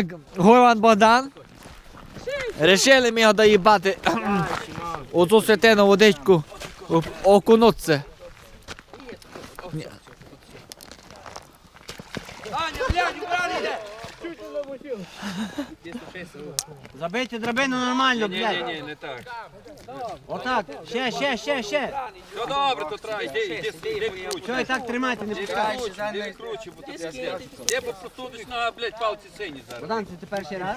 Так, Горан Богдан. Рішили ми його доїбати у цю святину водичку в- окунутися. Забийте драбину нормально, блядь. ні, ні, не так. Отак. Ще, ще, ще, ще. Ну добре, то треба, йди, йди, йди, круче. Що і так тримайте, не пускай. Йди, круче, бо тут Я бо простудиш на, блядь, палці сині зараз. Богдан, це ти перший раз?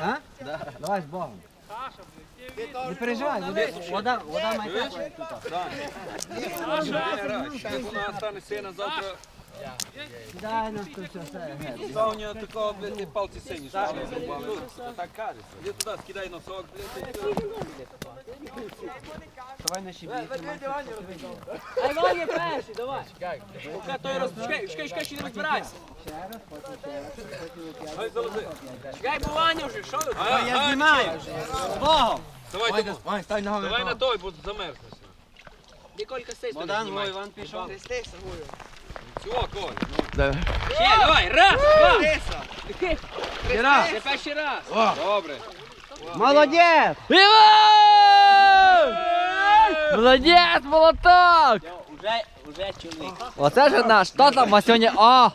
А? Давай з Богом. Не переживай, вода, вода, вода має тепло. Як вона стане сина завтра, Дай нам тут все, все. геть. у нього такого, блядь, ті палці сині. стали. Ну, Так кажеться. Іди туди, скидай носок, блядь. Давай на щебі. Ай, Ваня перший, давай. Поки той роз... Чекай, чекай, чекай, ще не розбирайся. Ай, залази. Чекай, бо Ваня вже, що? А, Я знімаю. З Богом. Давай, давай, стань ногами. давай на той, бо замерзнеш. Ніколька стейся. Богдан, ой, Іван пішов. Всього, Коль. Ще, давай, раз, два. Ще раз. Ще перший раз. Добре. Молодець! Іван! Молодець, молоток! Уже, уже чоловік. Оце ж наш. Хто там Масюня? О!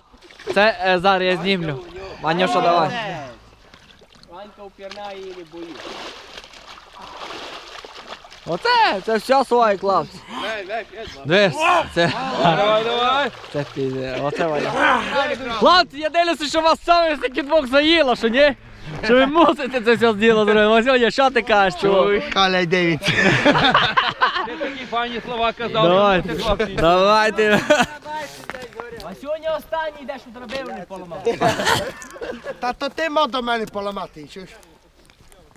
Це е, зараз я знімлю. Манюша, давай. Ванька упірна і не боїться. Оце, це все своє, хлопці. Дивись, це, Давай, давай. Це пізде, оце Ваня. Хлопці, я дивлюся, що вас саме таки двох заїло, що ні? Що ви мусите це все діло зробити. Васюня, що ти кажеш, чоловік? Каля Девід. Ти такі файні слова казав. Хлопці. давайте. А сьогодні останній йдеш у драбину не поламав. Та то ти мав до мене поламати, чуєш? Я дивись, ще дай.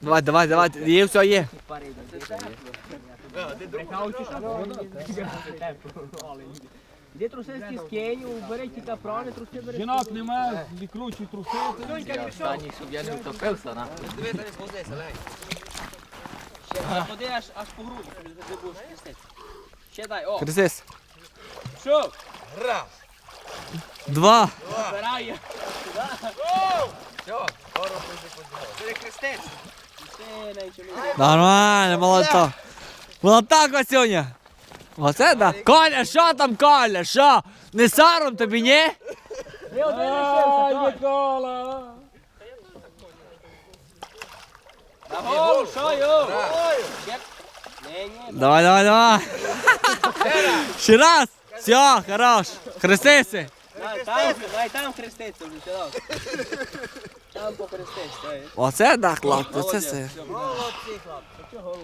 Давай, давай, давай, є все є. Де трусистки з Кеню, бери ті капрони, труси бери. Жінок немає, відкручуй труси. Ще ходи аж, аж по груди, ти будеш хрестити. Ще дай, о, Христис. що? Два. Збирай. Перехрестись. Ти найчоловік. Нормально, молоток. Молоток, Васюня. Оце да. Коля, що там, Коля, що? Не сором тобі, ні? Ти Микола. Гол, що йо? Ні, ні, Давай, давай, давай. Ще раз. Все, хорош. Хрестися. дай там, дай там хреститься вже, Оце да, хлопці, це все. Молодці, хлопці, чого